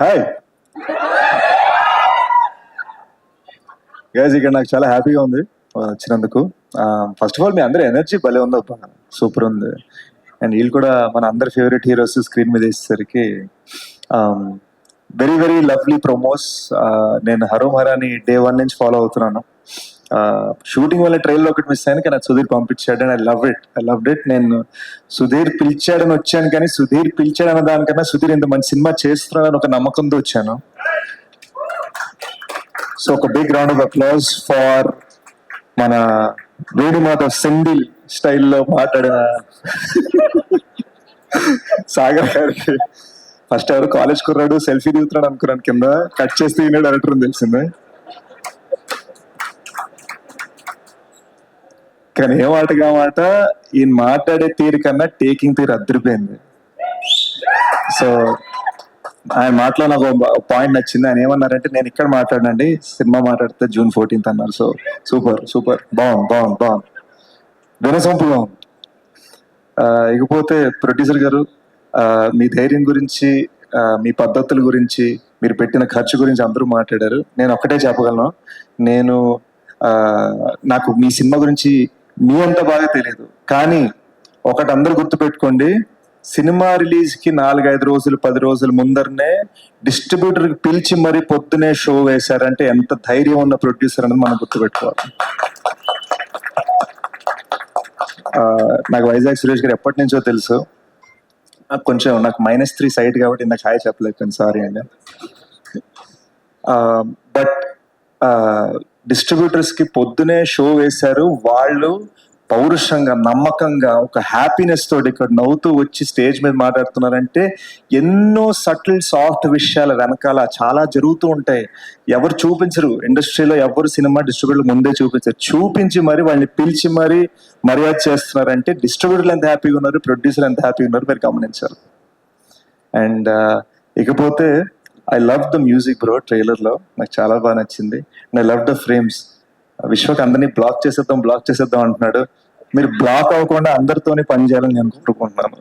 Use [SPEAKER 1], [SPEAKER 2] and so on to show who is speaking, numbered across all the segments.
[SPEAKER 1] Hi guys ఇక్కడ నాకు చాలా హ్యాపీగా ఉంది వచ్చినందుకు. ఫస్ట్ ఆఫ్ ఆల్ మీ అందరి ఎనర్జీ భలే ఉంది సూపర్ ఉంది. అండ్ వీళ్ళు కూడా మన అందరి ఫేవరెట్ హీరోస్ స్క్రీన్ మీద వేసేసరికి వెరీ వెరీ లవ్లీ ప్రొమోస్ నేను హరోం హరాని డే వన్ నుంచి ఫాలో అవుతున్నాను. షూటింగ్ వల్ల ట్రైల్లో ఒకటి మిస్ అయ్యాను కానీ సుధీర్ పంపించాడు and I love it I love it నేను సుధీర్ పిలిచాడని వచ్చాను కానీ సుధీర్ పిలిచాడన్న దానికన్నా సుధీర్ ఇంత మంచి సినిమా చేస్తున్నాడని ఒక నమ్మకంతో వచ్చాను. సో ఒక big round of applause for మన వేణుమాధవ్ సెండిల్ స్టైల్లో మాట్లాడిన సాగర్ గారికి. ఫస్ట్ ఎవరు కాలేజ్ కుర్రాడు సెల్ఫీ దిగుతున్నాడు అనుకున్నాను కింద. కట్ చేస్తే ఈయన డైరెక్టర్ తెలిసింది తెలిసిందే. కానీ ఏ మాటగా మాట ఈయన మాట్లాడే తీరు కన్నా టేకింగ్ తీరు అద్దరిపోయింది. సో ఆయన మాటలో నాకు పాయింట్ నచ్చింది. ఆయన ఏమన్నారంటే నేను ఇక్కడ మాట్లాడండి సినిమా మాట్లాడితే జూన్ ఫోర్టీన్త్ అన్నారు. సో సూపర్ సూపర్ బాగుంది బాగుంది బాగుంది. వినసొంపుగా ఉంది ఇకపోతే ప్రొడ్యూసర్ గారు మీ ధైర్యం గురించి మీ పద్ధతుల గురించి మీరు పెట్టిన ఖర్చు గురించి అందరూ మాట్లాడారు. నేను ఒక్కటే చెప్పగలను. నేను నాకు మీ సినిమా గురించి మీ అంత బాగా తెలియదు. కానీ ఒకటి అందరు గుర్తుపెట్టుకోండి సినిమా రిలీజ్కి నాలుగైదు రోజులు పది రోజుల ముందరనే డిస్ట్రిబ్యూటర్కి పిలిచి మరీ పొద్దునే షో వేశారంటే ఎంత ధైర్యం ఉన్న ప్రొడ్యూసర్ అనేది మనం గుర్తుపెట్టుకోవాలి. నాకు వైజాగ్ సురేష్ గారు ఎప్పటి నుంచో తెలుసు. నాకు కొంచెం నాకు మైనస్ త్రీ సైట్ కాబట్టి నాకు హాయ్ చెప్పలేకపోయింది సారీ అండి. బట్ డిస్ట్రిబ్యూటర్స్కి పొద్దునే షో వేశారు. వాళ్ళు పౌరుషంగా నమ్మకంగా ఒక హ్యాపీనెస్ తోటి ఇక్కడ నవ్వుతూ వచ్చి స్టేజ్ మీద మాట్లాడుతున్నారంటే ఎన్నో సటిల్ సాఫ్ట్ విషయాల వెనకాల చాలా జరుగుతూ ఉంటాయి. ఎవరు చూపించరు. ఇండస్ట్రీలో ఎవరు సినిమా డిస్ట్రిబ్యూటర్ ముందే చూపించరు. చూపించి మరి వాళ్ళని పిలిచి మరి మర్యాద చేస్తున్నారంటే డిస్ట్రిబ్యూటర్లు ఎంత హ్యాపీగా ఉన్నారు ప్రొడ్యూసర్ ఎంత హ్యాపీగా ఉన్నారు మీరు గమనించాలి. అండ్ ఇకపోతే I love the music bro ట్రైలర్లో నాకు చాలా బాగా నచ్చింది. And I love the frames Vishwak అందరినీ బ్లాక్ చేసేద్దాం బ్లాక్ చేసేద్దాం అంటున్నాడు. మీరు బ్లాక్ అవ్వకుండా అందరితోనే పని చేయాలని నేను కోరుకుంటున్నాను.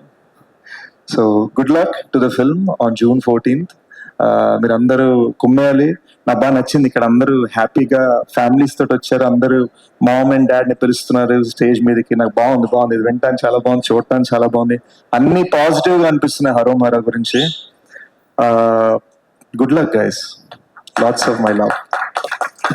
[SPEAKER 1] So good luck to the film on June fourteenth మీరు అందరూ కుమ్మేయాలి. నాకు బాగా నచ్చింది ఇక్కడ అందరూ హ్యాపీగా ఫ్యామిలీస్ తోటి వచ్చారు. అందరూ మామ్ అండ్ డాడ్ని పిలుస్తున్నారు స్టేజ్ మీదకి. నాకు బాగుంది బాగుంది. ఇది వినటానికి చాలా బాగుంది చూడటానికి చాలా బాగుంది. అన్ని పాజిటివ్గా అనిపిస్తున్నాయి హరో మరో గురించి uh, good luck guys lots of my love